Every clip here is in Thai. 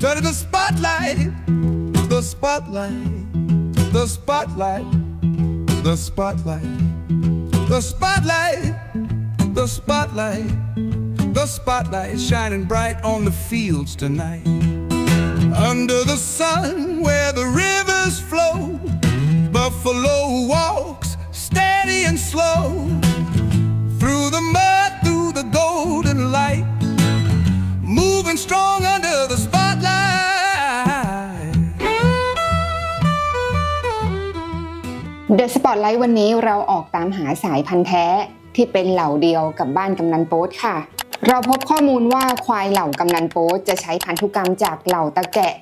Turn the spotlight, the spotlight, the spotlight, the spotlight, the spotlight, the spotlight, the spotlight shining bright on the fields tonight. Under the sun where the rivers flow, Buffalo walks steady and slow. Through the mud, through the golden light, moving strong under the spotlight. The Spotlight วันนี้เราออกตามหาสายพันธุ์แท้ที่เป็นเหล่าเดียวกับบ้านกำนันโป๊ตค่ะ เราพบข้อมูลว่าควายเหล่ากำนันโป๊ตจะใช้พันธุกรรมจากเหล่าตะแกะ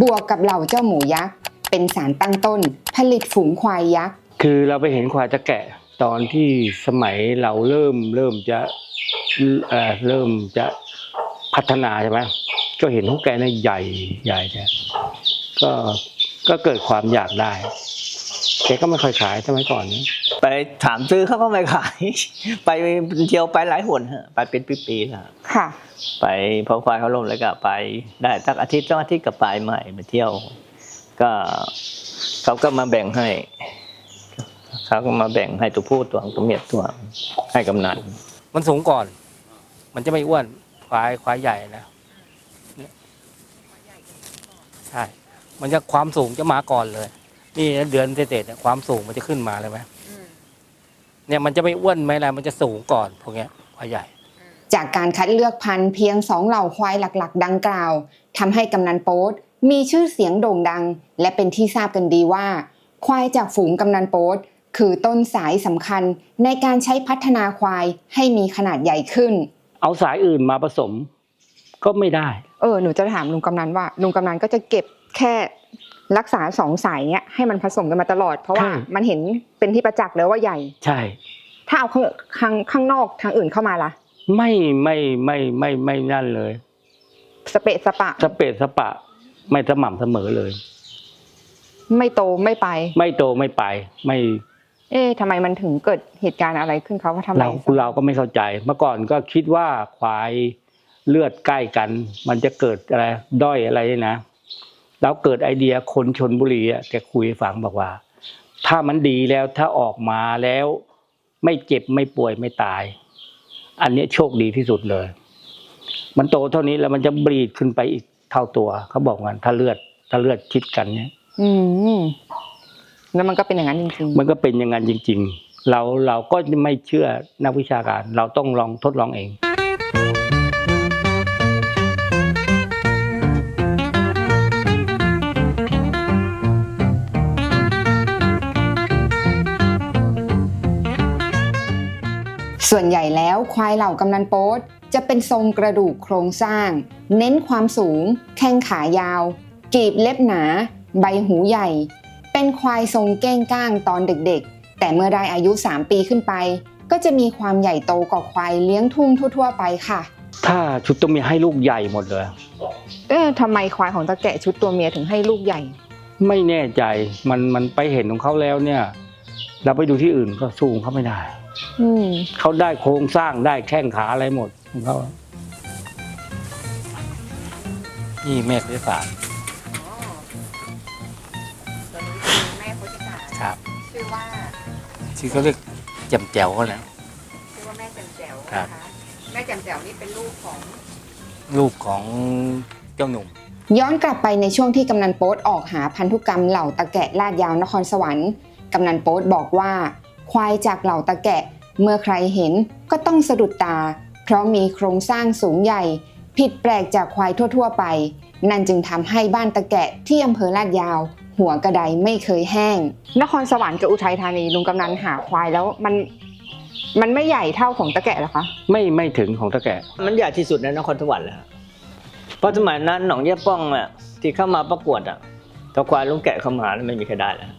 บวกกับเหล่าเจ้าหมูยักษ์เป็นสารตั้งต้น ผลิตฝูงควายยักษ์ คือเราไปเห็นควายตะแกะตอนที่สมัยเราเริ่มเริ่มจะเอ่อเริ่มจะพัฒนาใช่ไหมก็เห็นของแกเนี่ยใหญ่ใหญ่เนี่ก็ก็เกิดความอยากได้ แกก็ไม่ค่อยขายสมัยก่อนนี้ไปถามซื้อเขาก็ไม่ขาย ไปเที่ยวไปหลายหนฮะไปเป็นปีๆแล้วค่ะ ไปพอควายเขาลงแล้วก็ไป ได้สักอาทิตย์สองอาทิตย์ก็ไปใหม่มาเที่ยว ก็เขาก็มาแบ่งให้เขาก็มาแบ่งให้ตัวผู้ตัวตัวเมียตัวให้กำนันมันสูงก่อน มันจะไม่อ้วนควายควายใหญ่นะเนี่ยใช่มันจะความสูงจะมาก่อนเลย นี่เดือนเศษๆเนี่ยความสูงมันจะขึ้นมาเลยไหมเนี่ยมันจะไม่อ้วนไม่อะไรมันจะสูงก่อนพวกเนี้ยควายใหญ่ จากการคัดเลือกพันธุ์เพียงสองเหล่าควายหลัก ๆ ดังกล่าวทำให้กำนันโป๊ตมีชื่อเสียงโด่งดัง และเป็นที่ทราบกันดีว่า ควายจากฝูงกำนันโป๊ตคือต้นสายสำคัญในการใช้พัฒนาควายให้มีขนาดใหญ่ขึ้น เอาสายอื่นมาผสมก็ไม่ได้ เออหนูจะถามลุงกำนันว่าลุงกำนันก็จะเก็บแค่ รักษาสองสายเนี้ยให้มันผสมกันมาตลอด เพราะว่าใช่มันเห็นเป็นที่ประจักษ์แล้วว่าใหญ่ ใช่ ถ้าเอาข้างข้างข้างนอกทางอื่นเข้ามาล่ะ ไม่ไม่ไม่ไม่ไม่นั่นเลย สเปะสปะ สเปดสปะ ไม่สม่ำเสมอเลย ไม่โตไม่ไป ไม่โตไม่ไป ไม่ เอ๊ะทำไมมันถึงเกิดเหตุการณ์อะไรขึ้นเขาว่าทำไมเราเราก็ไม่เข้าใจ เมื่อก่อนก็คิดว่าควายเลือดใกล้กัน มันจะเกิดอะไรด้อยอะไรนะ แล้วเกิดไอเดียคนชนบุรีอะแกคุยให้ฟังบอกว่า ถ้ามันดีแล้วถ้าออกมาแล้ว ไม่เจ็บไม่ป่วยไม่ตาย อันเนี้ยโชคดีที่สุดเลย มันโตเท่านี้แล้วมันจะบรีดขึ้นไปอีกเท่าตัวเขาบอกกันถ้าเลือดถ้าเลือดชิดกันเนี่ย อืมแล้วมันก็เป็นอย่างนั้นจริงมันก็เป็นอย่างนั้นจริง ๆ เราเราก็ไม่เชื่อนักวิชาการ เราต้องลองทดลองเอง ส่วนใหญ่แล้วควายเหล่ากำนันโป๊ตจะเป็นทรงกระดูกโครงสร้าง เน้นความสูง แข้งขายาว กีบเล็บหนา ใบหูใหญ่ เป็นควายทรงเก้งก้างตอนเด็กๆ แต่เมื่อได้อายุ 3 ปีขึ้นไป ก็จะมีความใหญ่โตกว่าควายเลี้ยงทุ่งทั่ว ๆ ไปค่ะ ถ้าชุดตัวเมียให้ลูกใหญ่หมดเลย เออทำไมควายของตะแกะชุดตัวเมียถึงให้ลูกใหญ่ ไม่แน่ใจมันมันไปเห็นของเขาแล้วเนี่ย เราไปดูที่อื่นก็สู้ของเขาไม่ได้อืม เขาได้โครงสร้างได้แข้งขาอะไรหมดของเขานี่แม่คณิตศาสตร์ตัวนี้คือแม่โพธิกาครับ ชื่อว่าที่เขาเรียกแจ่มแจ๋วเขาแล้วชื่อว่าแม่แจ่มแจ๋วครับนะคะแม่แจ่มแจ๋วนี่เป็นลูกของลูกของเจ้าหนุ่ม ย้อนกลับไปในช่วงที่กำนันโป๊ตออกหาพันธุกรรมเหล่าตะแกะลาดยาวนครสวรรค์กำนันโป๊ตบอกว่า ควายจากเหล่าตะแกะ เมื่อใครเห็นก็ต้องสะดุดตา เพราะมีโครงสร้างสูงใหญ่ ผิดแปลกจากควายทั่ว ๆ ไป นั่นจึงทำให้บ้านตะแกะที่อำเภอลาดยาว หัวกระไดไม่เคยแห้ง นครสวรรค์กับอุทัยธานีลุงกำนันหาควายแล้วมันมันไม่ใหญ่เท่าของตะแกะหรอคะ ไม่ไม่ถึงของตะแกะ มันใหญ่ที่สุดในนครสวรรค์แล้วฮะเพราะสมัยนั้นหนองเยี่ยป้องอะที่เข้ามาประกวดอะถ้าควายลุงแกะเข้ามาแล้วไม่มีใครได้แล้ว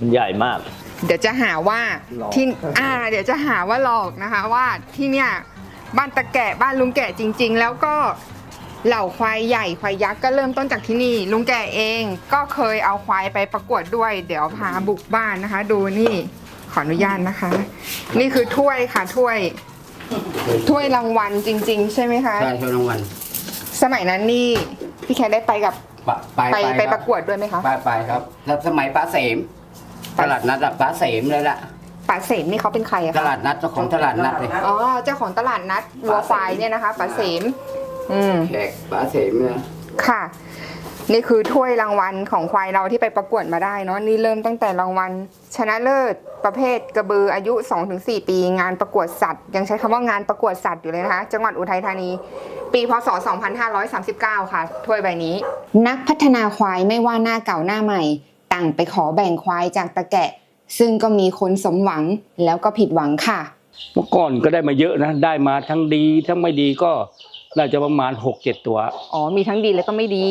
มันใหญ่มาก เดี๋ยวจะหาว่าหลอกที่อ่า เดี๋ยวจะหาว่าหลอกนะคะว่าที่เนี่ยบ้านตะแกะบ้านลุงแกะจริง ๆ แล้วก็เหล่าควายใหญ่ควายยักษ์ก็เริ่มต้นจากที่นี่ ลุงแกะเองก็เคยเอาควายไปประกวดด้วย เดี๋ยวพาบุกบ้านนะคะ ดูนี่ขออนุญาตนะคะ นี่คือถ้วยค่ะถ้วย ถ้วยรางวัลจริง ๆ ใช่ไหมคะ ใช่ช่วยรางวัลสมัยนั้นนี่พี่แคทได้ไปกับไปไปไปไปคปรับระกวดด้วยไหมคะ ไปไปครับแล้วสมัยป้าเสม ตลาดนัดอะป้าเสมเลยล่ะป๋าเสมนี่เขาเป็นใครอะตคะลาดนัดเจ้าของตลาดนัดเลยอ๋อเจ้าของตลาดนัดวัวควายเนี่ยนะคะป๋าเสม อืม แขกป้าเสมเนี่ยค่ะ นี่คือถ้วยรางวัลของควายเราที่ไปประกวดมาได้เนาะนี่เริ่มตั้งแต่รางวัล ชนะเลิศประเภทกระบืออายุ 2-4 ปี งานประกวดสัตว์ ยังใช้คำว่างานประกวดสัตว์อยู่เลยนะคะ จังหวัดอุทัยธานี ปีพศ 2539 ค่ะ ถ้วยใบนี้ นักพัฒนาควายไม่ว่าหน้าเก่าหน้าใหม่ ต่างไปขอแบ่งควายจากตะแกะ ซึ่งก็มีคนสมหวังแล้วก็ผิดหวังค่ะ เมื่อก่อนก็ได้มาเยอะนะ ได้มาทั้งดีทั้งไม่ดีก็น่าจะประมาณหกเจ็ดตัว อ๋อมีทั้งดีแล้วก็ไม่ดี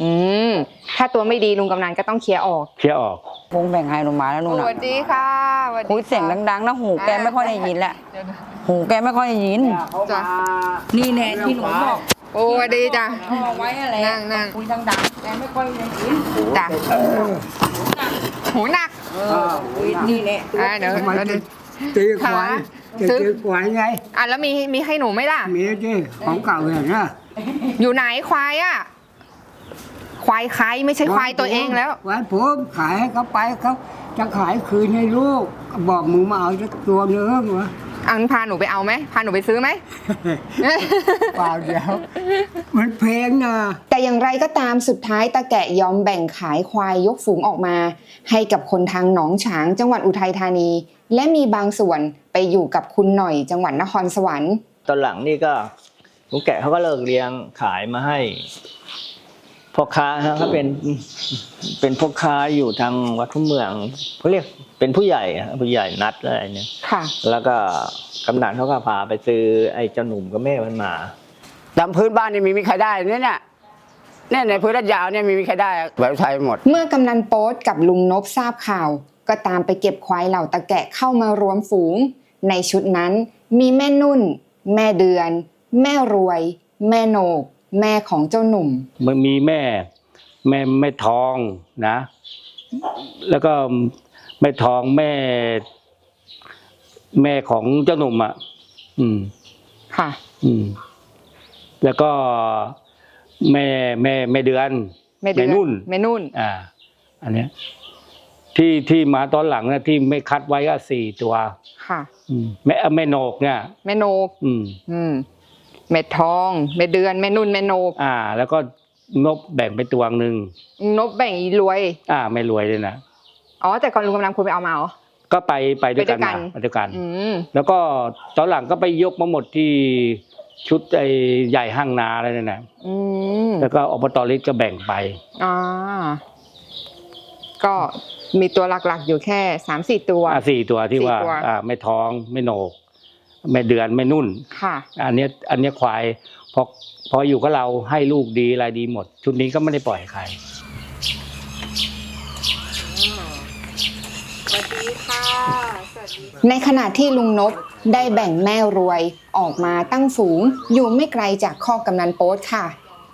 อืมถ้าตัวไม่ดีลุงกำนันก็ต้องเคลียร์ออกเคลียร์ออกวงแบ่งให้ลงมาแล้วนู่นสน่ะวัสดีค่ะสวัสดีคุยเสียงค่ะดังๆนะหูแกไม่ค่อยได้ยินแหละหูแกไม่ค่อยได้ยิน จ้ะ นี่แน่ที่หนูบอก โอ้สวัสดีจ้ะเอาไว้อะไรนั่งนั่งคุยดังๆแกไม่ค่อยได้ยินจ้ะหูหนักเออคุยนี่แหละอ่าเดี๋ยวเดี๋ยวดูตีควายค่ะจะซื้อ ตีควายไงอะแล้วมีมีให้หนูไหมล่ะ มีดิของเก่าเห็นนะอยู่ไหนควายอะ ควายใครไม่ใช่ควายตัวเองแล้วควายผมขายให้เขาไปเขาจะขายคืนให้ลูก บอกมึงมาเอาสักตัวเนื้อวะ อันพาหนูไปเอาไหมพาหนูไปซื้อไหม เปล่าเดียว มันเพลงนะแต่อย่างไรก็ตามสุดท้ายตาแกะยอมแบ่งขายควายยกฝูงออกมา ให้กับคนทางหนองฉางจังหวัดอุทัยธานี และมีบางส่วนไปอยู่กับคุณหน่อยจังหวัดนครสวรรค์ ตอนหลังนี่ก็ลุงแกะเขาก็เลิกเลี้ยงขายมาให้ พ่อค้าฮะเขาเป็นเป็นพ่อค้าอยู่ทางวัดทุ่งเมืองเขาเรียกเป็นผู้ใหญ่ฮะผู้ใหญ่นัดอะไรเนี่ยค่ะ แล้วก็กำนันเขาก็พาไปซื้อไอ้เจ้าหนุ่มกับแม่มันมา ตามพื้นบ้านนี่มีมีใครได้เนี่ยเนี่ยเนี่ยในพื้นราดยาวเนี่ยมีมีใครได้แบบไทยหมด เมื่อกำนันโป๊ตกับลุงนบทราบข่าว ก็ตามไปเก็บควายเหล่าตะแกะเข้ามารวมฝูง ในชุดนั้นมีแม่นุ่น แม่เดือน แม่รวย แม่โหนก แม่ของเจ้าหนุ่ม มันมีแม่ แม่แม่ทองนะ แล้วก็แม่ทองแม่ แม่ของเจ้าหนุ่มอะ อืม ค่ะ อืม แล้วก็แม่แม่แม่เดือนแม่เดือนนุ่นแม่นุ่น อ่า อันเนี้ย ที่ที่มาตอนหลังนะที่ไม่คัดไว้ก็สี่ตัว ค่ะ อืมแม่แม่โหนกเนี่ย แม่โหนกอืม อืม แม่ทองแม่เดือนแม่นุ่นแม่โหนกอ่า แล้วก็นบแบ่งไปตัวหนึ่งนบแบ่งอีรวย อ่า ไม่รวยเลยนะอ๋อแต่ก่อนลุงกำนันคุณไปเอามาเหรอก็ไปไปด้วยกันไปด้วยกัมานไปด้วยกันอืมแล้วก็ตอนหลังก็ไปยกมาหมดที่ชุดไอ้ใหญ่ห้างนาอะไรนั่นนะอืมแล้วก็อบตลิศก็แบ่งไปอ่าก็มีตัวหลักๆอยู่แค่สามสี่ตัวอ่าสี่ตัวที่สี่ว่าตัวอ่าไม่ท้องไม่โหนก ไม่เดือนไม่นุ่น ค่ะ อันเนี้ยอันเนี้ยควายพอพออยู่กับเราให้ลูกดีอะไรดีหมด ชุดนี้ก็ไม่ได้ปล่อยใครในขณะที่ลุงนบได้แบ่งแม่รวยออกมาตั้งฝูง อยู่ไม่ไกลจากข้อกำนันโป๊ตค่ะ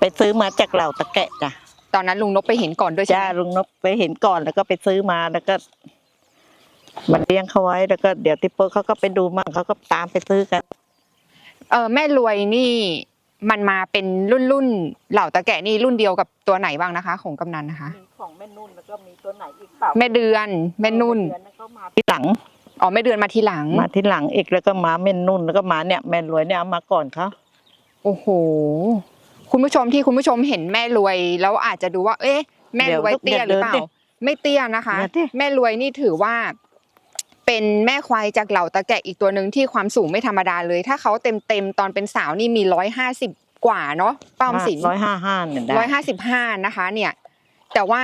ไปซื้อมาจากเหล่าตะแกะจ้ะตอนนั้นลุงนบไปเห็นก่อนด้วยใช่จ้าไหมลุงนบไปเห็นก่อนแล้วก็ไปซื้อมาแล้วก็ มาเลี้ยงเขาไว้แล้วก็เดี๋ยวติปเปอร์เขาก็ไปดูมั่งเขาก็ตามไปซื้อกัน เออแม่รวยนี่มันมาเป็นรุ่นรุ่นๆเหล่าตะแกะนี่รุ่นเดียวกับตัวไหนบ้างนะคะ ของกำนันนะคะมีของแม่นุ่นแล้วก็มีตัวไหนอีกเปล่าแม่เดือนแม่นุ่นเดือนนั้นเขามาที่หลังอ๋อแม่เดือนมาทีหลังมาที่หลังอีกแล้วก็มาแม่นุ่นแล้วก็มาเนี่ยแม่รวยเนี่ยเอามาก่อนเขาโอ้โหคุณผู้ชมที่คุณผู้ชมเห็นแม่รวยแล้วอาจจะดูว่า เอ๊ะ แม่รวยเตี้ยหรือเปล่า ไม่เตี้ยนะคะ แม่รวยนี่ถือว่า เป็นแม่ควายจากเหล่าตะแกะอีกตัวหนึ่งที่ความสูงไม่ธรรมดาเลย ถ้าเขาเต็มเต็มๆตอนเป็นสาวนี่มีร้อยห้าสิบกว่าเนาะป้าอมสินร้อยห้าห้าเนี่ยได้ร้อยห้าสิบห้านะคะ เนี่ย แต่ว่า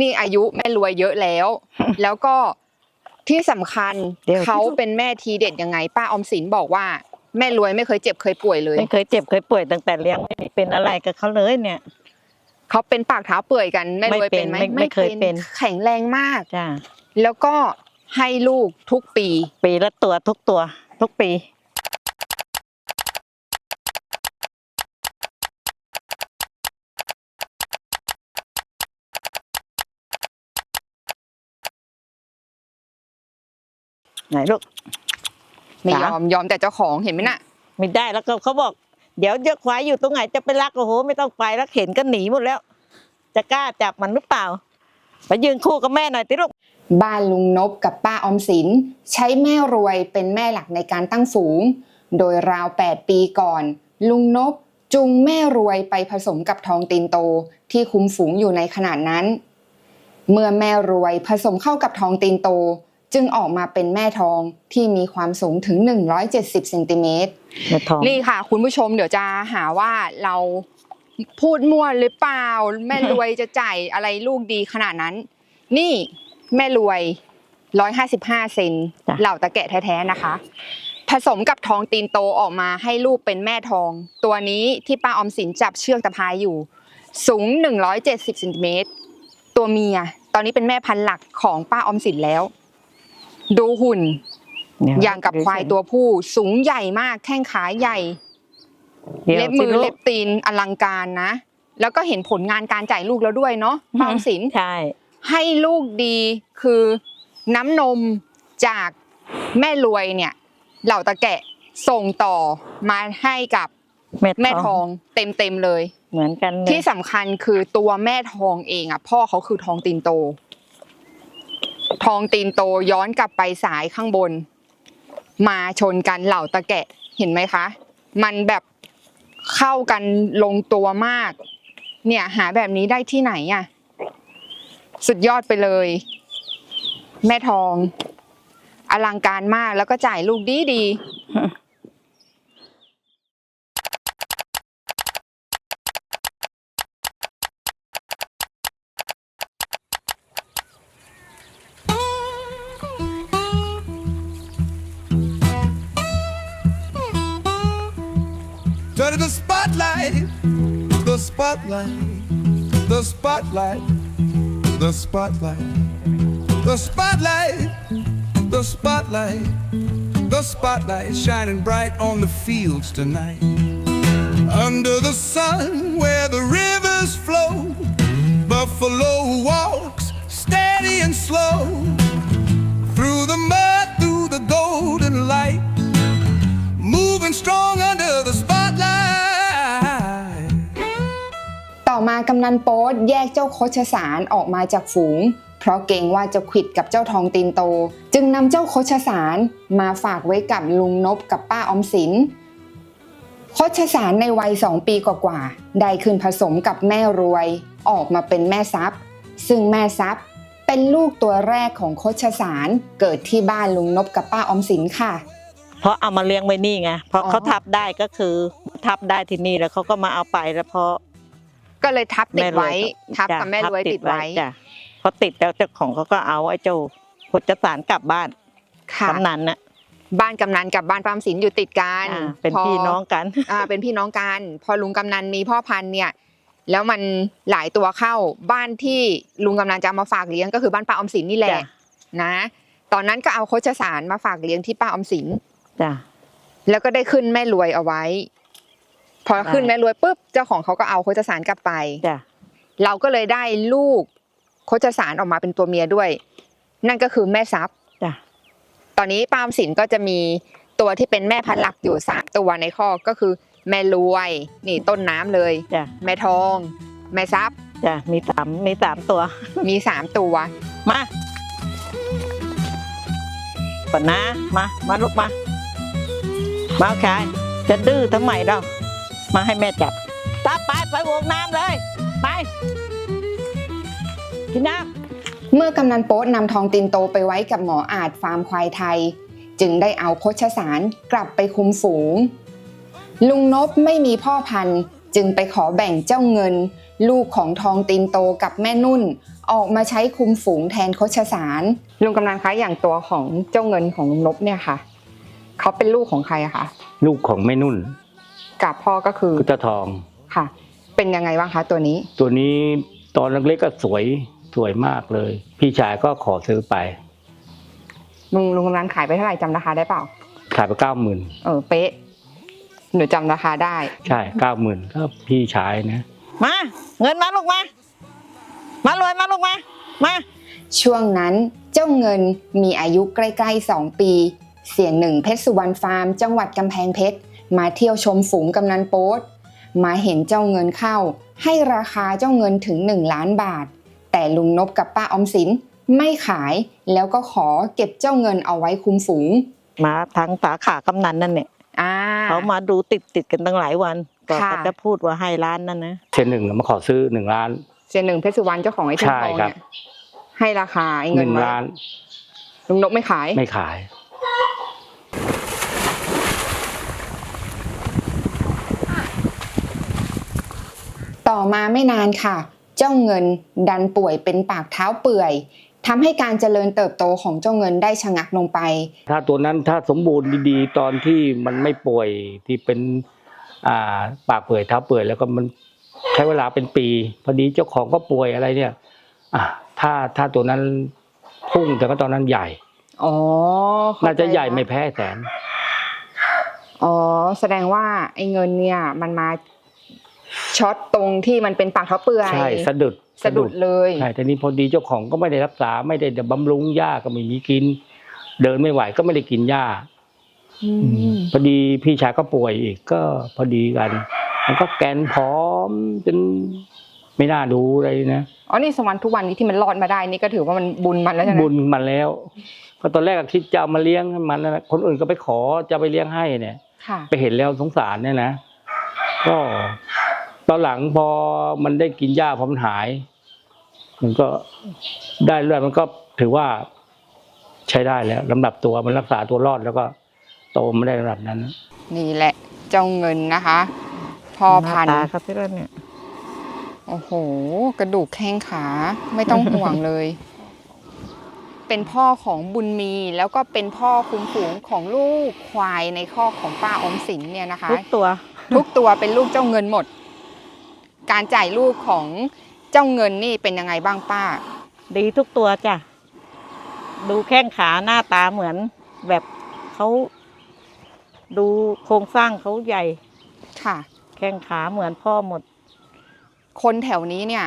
นี่อายุแม่รวยเยอะแล้ว แล้วก็ที่สำคัญเดี๋ยวเขาเป็นแม่ทีเด็ดยังไง ป้าอมสินบอกว่าแม่รวยไม่เคยเจ็บเคยป่วยเลย ไม่เคยเจ็บเคยป่วยตั้งแต่เลี้ยงไม่มีเป็นอะไรกับเขาเลยเนี่ยเขาเป็นปากเท้าเปื่อยกันแม่รวยเป็นไหมไม่เป็นไม่ไม่เคยเป็นแข็งแรงมากจ้าแล้วก็ ให้ลูกทุกปี ปีละตัวทุกตัว ทุกปี ไหนลูก ไม่จ๋ายอมยอมแต่เจ้าของเห็นไหมน่ะ ไม่ได้แล้วก็เขาบอก เดี๋ยวเยอะควายอยู่ตรงไหนจะไปรักโอ้โห ไม่ต้องไปแล้วเห็นก็หนีหมดแล้ว จะกล้าจับมันหรือเปล่าไปยืนคู่กับแม่หน่อยติลูก บ้านลุงนบกับป้าออมสิน ใช้แม่รวยเป็นแม่หลักในการตั้งฝูง โดยราว 8 ปีก่อน ลุงนบจูงแม่รวยไปผสมกับทองตีนโตที่คุมฝูงอยู่ในขนาดนั้น เมื่อแม่รวยผสมเข้ากับทองตีนโต จึงออกมาเป็นแม่ทองที่มีความสูงถึง 170เซนติเมตรแม่ทองนี่ค่ะ คุณผู้ชมเดี๋ยวจะหาว่าเราพูดมั่วหรือเปล่า แม่รวยจะจ่ายอะไรลูกดีขนาดนั้น นี่ แม่รวย 155 เซนจ้ะ เหล่าตะแกะแท้ๆนะคะ ผสมกับทองตีนโตออกมาให้ลูกเป็นแม่ทอง ตัวนี้ที่ป้าออมสินจับเชือกตะพายอยู่ สูง 170เซนติเมตรตัวเมีย ตอนนี้เป็นแม่พันธุ์หลักของป้าออมสินแล้ว ดูหุ่น อย่างกับควายตัวผู้สูงใหญ่มากแข้งขาใหญ่ดี๋ยวเล็บมือสิลูกเล็บตีนอลังการนะ แล้วก็เห็นผลงานการจ่ายลูกแล้วด้วยเนาะป้าออมสิน ใช่ ให้ลูกดีคือน้ำนมจากแม่รวยเนี่ย เหล่าตะแกะส่งต่อมาให้กับแม่แม่ทองเต็มเต็มๆเลย เหมือนกันเลยที่สำคัญคือตัวแม่ทองเองอะ พ่อเขาคือทองตีนโต ทองตีนโตย้อนกลับไปสายข้างบน มาชนกันเหล่าตะแกะเห็นไหมคะ มันแบบเข้ากันลงตัวมาก เนี่ยหาแบบนี้ได้ที่ไหนอะ สุดยอดไปเลย แม่ทอง อลังการมากแล้วก็จ่ายลูกดีดีเธอ the spotlight the spotlight the spotlight the spotlight, the spotlight, the spotlight, the spotlight shining bright on the fields tonight. Under the sun where the rivers flow, Buffalo walks steady and slow. Through the mud, through the golden light moving strong มากำนันโป๊ดแยกเจ้าโคชสารออกมาจากฝูง เพราะเกรงว่าจะขิดกับเจ้าทองตีนโต จึงนำเจ้าโคชสารมาฝากไว้กับลุงนบกับป้าอมสินโคชสารในวัยสองปีกว่าๆได้ขึ้นผสมกับแม่รวย ออกมาเป็นแม่ทรัพย์ ซึ่งแม่ทรัพย์เป็นลูกตัวแรกของโคชสารเกิดที่บ้านลุงนบกับป้าอมสินค่ะ เพราะเอามาเลี้ยงไว้นี่ไงเพราะเขาทับได้ก็คือทับได้ที่นี่แล้วเขาก็มาเอาไปแล้วเพราะ ก็เลยทับติดไว้แม่รวยทับจ้ะกับแม่รวยติดไว้จ้ะพอติดแล้วเจ้าของเขาก็เอาไอ้เจ้าพจสารกลับบ้านค่ะกำนันน่ะบ้านกำนันกับบ้านป้าออมสินอยู่ติดกันอ่าเป็นพพี่น้องกันอ่าเป็นพี่น้องกัน พอลุงกำนันมีพ่อพันธุ์เนี่ย แล้วมันหลายตัวเข้าบ้านที่ลุงกำนันจะเอามาฝากเลี้ยงก็คือบ้านป้าออมสินนี่แหละจ้ะนะ ตอนนั้นก็เอาโคชสารมาฝากเลี้ยงที่ป้าออมสินจ้ะแล้วก็ได้ขึ้นแม่รวยเอาไว้ พอขึ้นได้แม่รวยปุ๊บเจ้าของเขาก็เอาโคชสารกลับไปจ้ะเราก็เลยได้ลูกโคชสารออกมาเป็นตัวเมียด้วย นั่นก็คือแม่ทรัพย์จ้ะตอนนี้ป้าอมสินก็จะมีตัวที่เป็นแม่พันธุ์หลักอยู่สามตัวในคอกก็คือ แม่รวยนี่ต้นน้ำเลยจ้ะแม่ทอง แม่ทรัพย์จ้ะมีสามมีสามตัว มีสามตัว มาก่อนนะมามาลูกมามาเอาชายจะดื้อทำไมเรา มาให้แม่จับตาไปไปวงน้ำเลย ไป กินน้ำเมื่อกำนันโป๊ตนำทองตินโตไปไว้กับหมออาจฟาร์มควายไทย จึงได้เอาโคชสารกลับไปคุมฝูง ลุงนบไม่มีพ่อพันธุ์ จึงไปขอแบ่งเจ้าเงิน ลูกของทองตินโตกับแม่นุ่น ออกมาใช้คุมฝูงแทนโคชสาร ลุงกำนันคะอย่างตัวของเจ้าเงินของลุงนบเนี่ยค่ะเขาเป็นลูกของใครอะคะลูกของแม่นุ่น กับพ่อก็คือกุตทองค่ะ เป็นยังไงบ้างคะตัวนี้ ตัวนี้ตอนเล็กๆก็สวยสวยมากเลย พี่ชายก็ขอซื้อไปลุงลุงกำนันขายไปเท่าไหร่จำราคาได้เปล่า ขายไปเก้าหมื่นเออเป๊ะหนูจำราคาได้ ใช่เก้าหมื่นก็พี่ชายนะ มา เงินมาลูกมา มารวยมาลูกมา มา ช่วงนั้นเจ้าเงินมีอายุใกล้ๆ 2 ปี เสียงหนึ่งเพชรสุวรรณฟาร์ม จังหวัดกำแพงเพชร มาเที่ยวชมฝูงกำนันโป๊ตมาเห็นเจ้าเงินเข้า ให้ราคาเจ้าเงินถึง 1 ล้านบาท แต่ลุงนบกับป้าออมสินไม่ขายแล้วก็ขอเก็บเจ้าเงินเอาไว้คุมฝูง มาทางสาขากำนันนั่นเนี่ยอ่าเขามาดูติดติดๆกันตั้งหลายวันก็ค่ะเขาจะพูดว่าให้ร้านนั่นนะเทนหนึ่งมาขอซื้อหนึ่งล้านเสียงหนึ่งเพชรสุวรรณเจ้าของไอ้เทนใช่ทองครับเนี่ยให้ราคาไอ้หเงินนึ่งไว้ล้านลุงนบไม่ขายไม่ขาย ต่อมาไม่นานค่ะ เจ้าเงินดันป่วยเป็นปากเท้าเปื่อยทำให้การเจริญเติบโตของเจ้าเงินได้ชะงักลงไป ถ้าตัวนั้นถ้าสมบูรณ์ดีๆ ตอนที่มันไม่ป่วยที่เป็นอ่าปากเปื่อยเท้าเปื่อยแล้วก็มันใช้เวลาเป็นปี พอดีเจ้าของก็ป่วยอะไรเนี่ยอะถ้าถ้าตัวนั้นพุ่งแต่ก็ตอนนั้นใหญ่อ๋อเข้น่าจะใหญ่แล้วไม่แพ้แสนอ๋อแสดงว่าไอ้เงินเนี่ยมันมา ช็อตตรงที่มันเป็นปากเท้าเปื่อยใช่สะดุดสะดุดเลยใช่แต่นี้พอดีเจ้าของก็ไม่ได้รักษาไม่ได้บำรุงหญ้าก็ไม่มีกิน เดินไม่ไหวก็ไม่ได้กินหญ้าอืมพอดีพี่ชายก็ป่วยอีกก็พอดีกัน มันก็แกนพร้อมจนไม่น่าดูเลยนะอ๋อนี่สวรรค์ทุกวันนี้ที่มันรอดมาได้นี่ก็ถือว่ามันบุญมันแล้วใช่ไหมบุญมันแล้วก็ตอนแรกก็คิดจะเอามาเลี้ยงให้มันนะคนอื่นก็ไปขอจะไปเลี้ยงให้เนี่ยค่ะไปเห็นแล้วสงสารเนี่ยนะก็ ตอนหลังพอมันได้กินหญ้าพอมันหาย มันก็ได้เลือดมันก็ถือว่าใช้ได้แล้วลำดับตัวมันรักษาตัวรอดแล้วก็โตไม่ได้ระดับนั้น นี่แหละ เจ้าเงินนะคะ พอพันหาตาเขาที่แล้วเนี่ย โอ้โห กระดูกแข้งขาไม่ต้องห่วงเลย เป็นพ่อของบุญมีแล้วก็เป็นพ่อคุมฝูงของลูกควายในคอกของป้าอมสินเนี่ยนะคะ ทุกตัว ทุกตัวเป็นลูกเจ้าเงินหมด การจ่ายลูกของเจ้าเงินนี่เป็นยังไงบ้างป้า ดีทุกตัวจ้ะ ดูแข้งขาหน้าตาเหมือนแบบเขาดูโครงสร้างเขาใหญ่ ค่ะ แข้งขาเหมือนพ่อหมด คนแถวนี้เนี่ย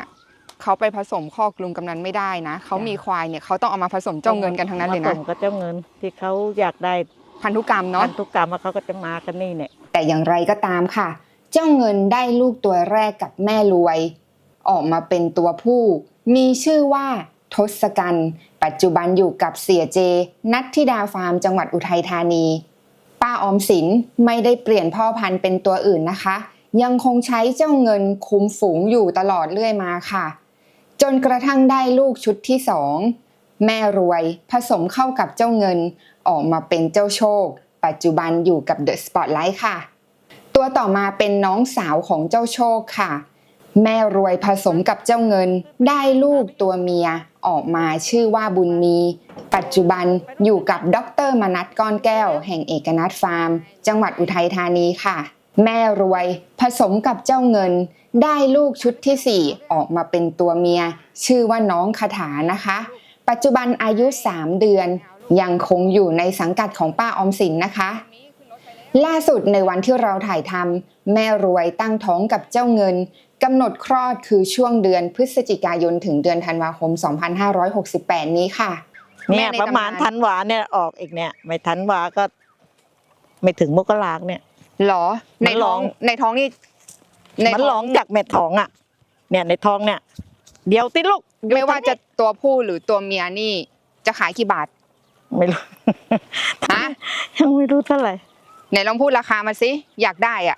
เขาไปผสมคอกลุงกำนันไม่ได้นะเขามีควายเนี่ยเขาต้องเอามาผสมเจ้าเงินกันทั้งนั้นเลยผนะสมกับเจ้าเงินที่เขาอยากได้พันธุกรรมเนาะพันธุกรรมว่าเขาก็จะมากันนี่เนี่ยแต่อย่างไรก็ตามค่ะเจ้าเงินได้ลูกตัวแรกกับแม่รวย ออกมาเป็นตัวผู้ มีชื่อว่าทศกัณฐ์ปัจจุบันอยู่กับเสียเจ นัทธิดาฟาร์มจังหวัดอุทัยธานี ป้าออมสินไม่ได้เปลี่ยนพ่อพันธุ์เป็นตัวอื่นนะคะ ยังคงใช้เจ้าเงินคุมฝูงอยู่ตลอดเรื่อยมาค่ะ จนกระทั่งได้ลูกชุดที่สองแม่รวยผสมเข้ากับเจ้าเงิน ออกมาเป็นเจ้าโชค ปัจจุบันอยู่กับเดอะสปอตไลท์ค่ะ ตัวต่อมาเป็นน้องสาวของเจ้าโชคค่ะ แม่รวยผสมกับเจ้าเงิน ได้ลูกตัวเมียออกมาชื่อว่าบุญมี ปัจจุบันอยู่กับดรมนัทก้อนแก้ว แห่งเอกนัทฟาร์ม จังหวัดอุทัยธานีค่ะ แม่รวยผสมกับเจ้าเงิน ได้ลูกชุดที่ 4 ออกมาเป็นตัวเมีย ชื่อว่าน้องคาถานะคะ ปัจจุบันอายุ 3 เดือน ยังคงอยู่ในสังกัดของป้าออมสินนะคะ ล่าสุดในวันที่เราถ่ายทำแม่รวยตั้งท้องกับเจ้าเงินกำหนดคลอดคือช่วงเดือนพฤศจิกายนถึงเดือนธันวาคม 2568 นี้ค่ะเนี่ยแในประมาณตำนนธันวาเนี่ยออกอีกเนี่ย ไม่ธันวาก็ ไม่ถึงมกราคมเนี่ยหรอมัในนท้ร้อองงในท้องนี่ในมันท้ร้องจากเม็ดท้องอะ เนี่ยในท้องเนี่ย เดี๋ยวติลูกไม่ว่าจะตัวผู้หรือตัวเมียนี่ จะขายกี่บาท ไม่รู้ฮะยังไม่รู้เท่าไหร่ ไหนลองพูดราคามาสิอยากได้อะ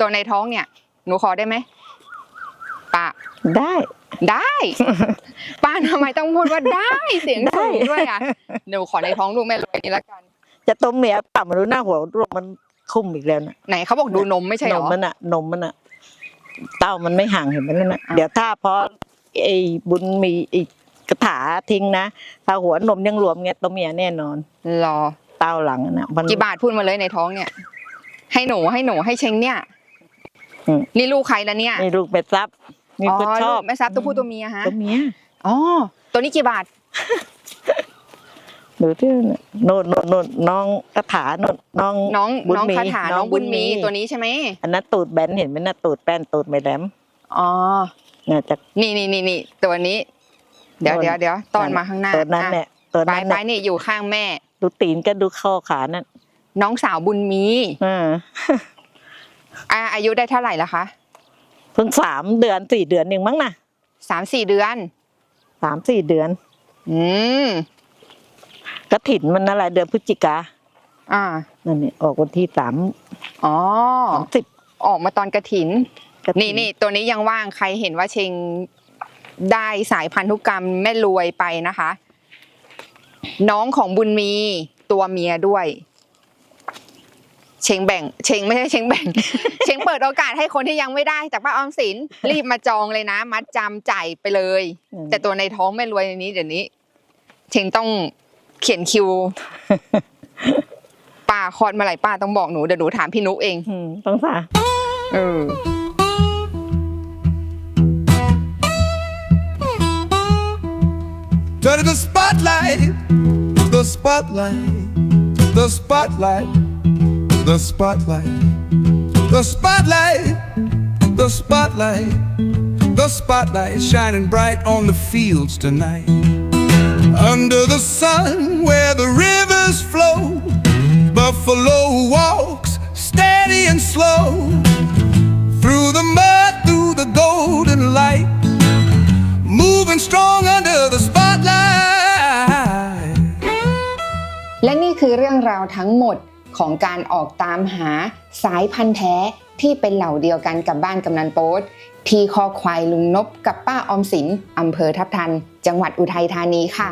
ตัวในท้องเนี่ย หนูขอได้ไหมป้าได้ ได้ป้าทำไมต้องพูดว่าได้เสียงสูงได้ด้วยอะหนูขอในท้องลูกแม่เลยนี่ละกัน จะต้มเมียป่ามาดูหน้าหัวรวมมันคุ้มอีกแล้วนะไหนเขาบอกดูนมไม่ใช่เหนรมอมันอะนมมันอะเต้ามันไม่ห่างเห็นไหมนั่นนะอะเดี๋ยวถ้าพอไอ้บุญมีอีกกระถาทิ้งนะถ้าหัวนมยังรวมเงี้ยตัวเมียแน่นอนรอเต้าหลังอะนะมัน กี่บาทพูดมาเลยในท้องเนี่ย ให้หนูให้หนูให้เชงเนี่ยอืม นี่ลูกใครแล้วเนี่ยมีลูกเป็ดซับมีอ๋อคนชลูอบกแม่ซับตัวผู้ตัวเมียฮะตัวเมียอ๋อตัวนี้กี่บาทดูที่นั่นน่ะโน่นโน่นโน่นน้องกระถาโน่นน้อง น้องบุญน้องมีคาถาน้องบุญมี ตัวนี้ใช่ไหมอันนั้นตูดแบนเห็นไหมนะตูดแป้นตูดไม่แหลมอ๋อเนี่ยจะ นี่นี่นี่นี่ตัวนี้ เดี๋ยวโน่นเดี๋ยวเดี๋ยวตอนมาข้างหน้าตัวนั้นอะเนี่ยตัวไปนั้นไปเนี่ยนี่อยู่ข้างแม่ ดูตีนก็ดูข้อขานั่นน้องสาวบุญมีเอออ่าอายุได้เท่าไหร่ละคะเพิ่งสามเดือนสี่เดือนเองมั้งนะสามสี่เดือนสามสี่เดือน อืมกระถินมันอะไรเดือนพฤศจิกาอ่านั่นนี่ออกวันที่สามอ๋อสามสิบออกมาตอนกระถินกฐินี่นี่ตัวนี้ยังว่างใครเห็นว่าเชงได้สายพันธุกรรมแม่รวยไปนะคะ น้องของบุญมีตัวเมียด้วย เชงแบ่ง เชงไม่ใช่เชงแบ่ง เชงเปิดโอกาสให้คนที่ยังไม่ได้จากป้าออมสินรีบมาจองเลยนะ มัดจำจ่ายไปเลย อืม แต่ตัวในท้องไม่รวยในนี้เดี๋ยวนี้ เชงต้องเขียนคิว ป้าคลอดเมื่อไหร่ป้าต้องบอกหนูเดี๋ยวหนูถามพี่นุกเอง อืมต้องสาเออ Turn to the spotlight, the spotlight, the spotlight, the spotlight, the spotlight, the spotlight, the spotlight shining bright on the fields tonight. Under the sun where the rivers flow, Buffalo walks steady and slow. Through the mud, through the golden light moving strong under the spotlight. คือเรื่องราวทั้งหมดของการออกตามหาสายพันธุ์แท้ที่เป็นเหล่าเดียวกันกับบ้านกำนันโป๊ตที่คอควายลุงนบกับป้าออมสินอำเภอทับทัน จังหวัดอุทัยธานีค่ะ